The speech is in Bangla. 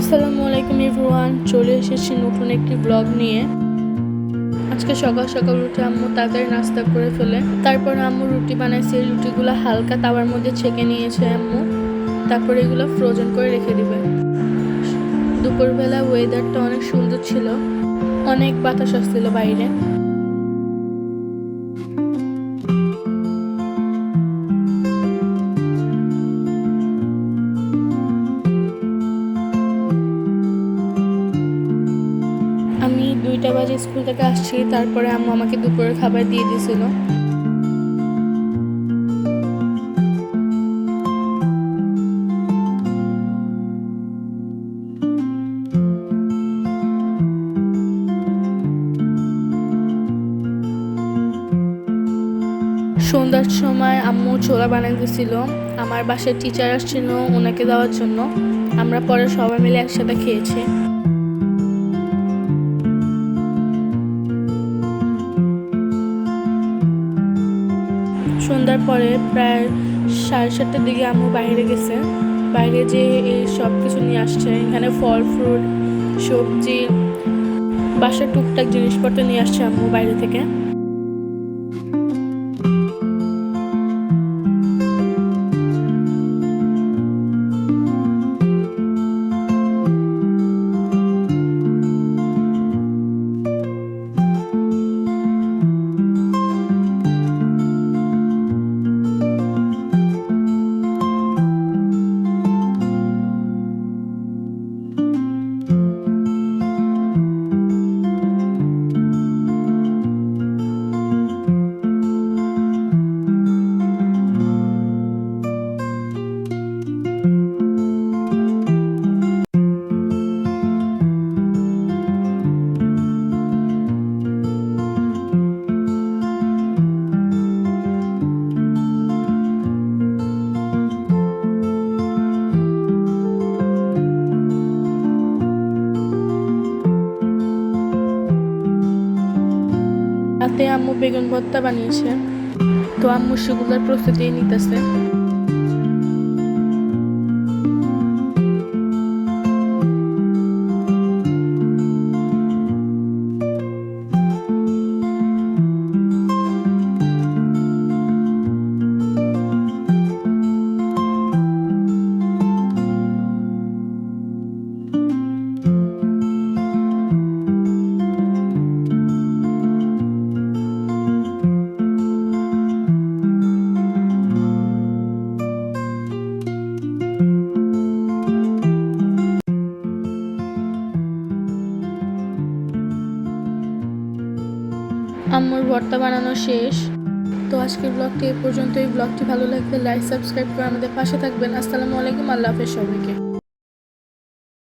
আসসালামু আলাইকুম এভরিওয়ান, চলে এসেছি নতুন একটি ব্লগ নিয়ে। আজকে সকাল সকাল উঠে আম্মু তাড়াতাড়ি নাস্তা করে ফেলে। তারপর আম্মু রুটি বানাইছে রুটিগুলো হালকা তাওয়ার মধ্যে ছেঁকে নিয়েছে আম্মু। তারপর এগুলো ফ্রোজেন করে রেখে দিবে। দুপুরবেলা ওয়েদারটা অনেক সুন্দর ছিল। অনেক বাতাস আসছিল বাইরে। দুইটা বাজে স্কুল থেকে আসছি, তারপরে আম্মু আমাকে দুপুরের খাবার দিয়ে দিয়েছিল। সন্ধ্যার সময় আম্মু ছোলা বানিয়ে দিয়েছিল। আমার বাসায় টিচার আসছিল, ওনাকে দেওয়ার জন্য। আমরা পরে সবাই মিলে একসাথে খেয়েছি। সন্ধ্যার পরে প্রায় সাড়ে সাতটার দিকে আম্মু বাইরে গেছে। বাইরে যে এই সব কিছু নিয়ে আসছে। এখানে ফল, ফ্রুট, সবজি, বাসার টুকটাক জিনিসপত্র নিয়ে আসছে আম্মু বাইরে থেকে। রাতে আম্মু বেগুন ভর্তা বানিয়েছে। তো আম্মু সেগুলোর প্রস্তুতি নিতেছে। আম্মুর ভর্তা বানানো শেষ। তো আজকের ব্লগটি এই পর্যন্ত এই ব্লগটি ভালো লাগলে লাইক সাবস্ক্রাইব করে আমাদের পাশে থাকবেন। আসসালামু আলাইকুম। আল্লাহ হাফেজ সবাইকে।